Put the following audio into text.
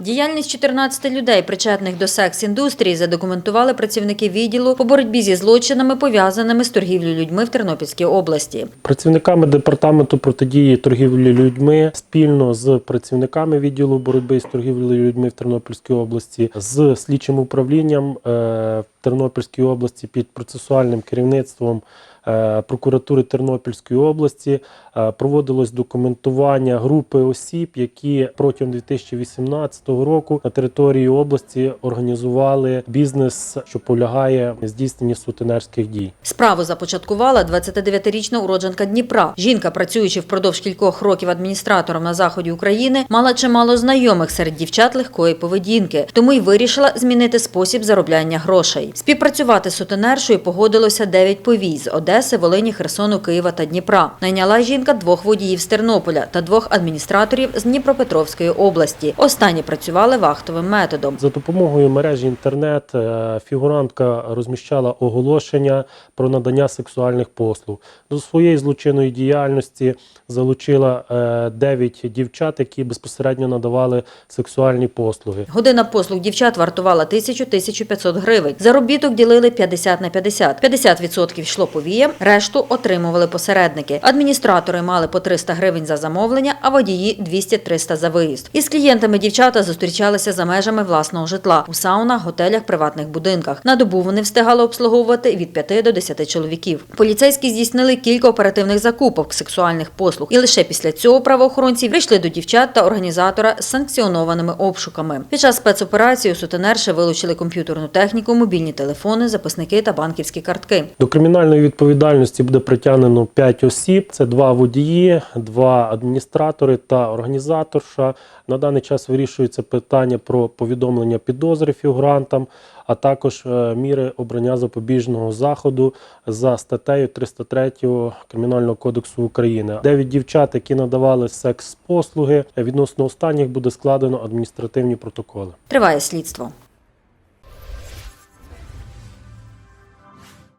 Діяльність 14 людей, причетних до секс-індустрії, задокументували працівники відділу по боротьбі зі злочинами, пов'язаними з торгівлею людьми в Тернопільській області. Працівниками департаменту протидії торгівлі людьми спільно з працівниками відділу боротьби з торгівлею людьми в Тернопільській області, з слідчим управлінням е, в Тернопільській області під процесуальним керівництвом прокуратури Тернопільської області е, проводилось документування групи осіб, які протягом 2018 року на території області організували бізнес, що полягає в сутенерських дій. Справу започаткувала 29-річна уродженка Дніпра. Жінка, працюючи впродовж кількох років адміністратором на заході України, мала чимало знайомих серед дівчат легкої поведінки, тому й вирішила змінити спосіб заробляння грошей. Співпрацювати з сутенершою погодилося 9 повій з Волині, Херсону, Києва та Дніпра. Найняла жінка двох водіїв з Тернополя та двох адміністраторів з Дніпропетровської області. Останні працювали вахтовим методом. За допомогою мережі інтернет е, фігурантка розміщала оголошення про надання сексуальних послуг. До своєї злочинної діяльності залучила 9 дівчат, які безпосередньо надавали сексуальні послуги. Година послуг дівчат вартувала 1000-1500 гривень. Заробіток ділили 50 на 50. 50% йшло повіям, решту отримували посередники. Адміністратори мали по 300 гривень за замовлення, а водії 200-300 за виїзд. Із клієнтами дівчата зустрічалися за межами власного житла у саунах, готелях, приватних будинках. На добу вони встигали обслуговувати від 5 до 10 чоловіків. Поліцейські здійснили кілька оперативних закупок сексуальних послуг, і лише після цього правоохоронці прийшли до дівчат та організатора з санкціонованими обшуками. Під час спецоперації у сутенерші вилучили комп'ютерну техніку, мобільні телефони, записники та банківські картки. До кримінальної відповідальності буде притягнено 5 осіб. Це два водії, два адміністратори та організаторша. На даний час вирішується питання про повідомлення підозри фігурантам, а також е, міри обрання запобіжного заходу за статтею 303 Кримінального кодексу України. Дев'ять дівчат, які надавали секс-послуги, відносно останніх буде складено адміністративні протоколи. Триває слідство.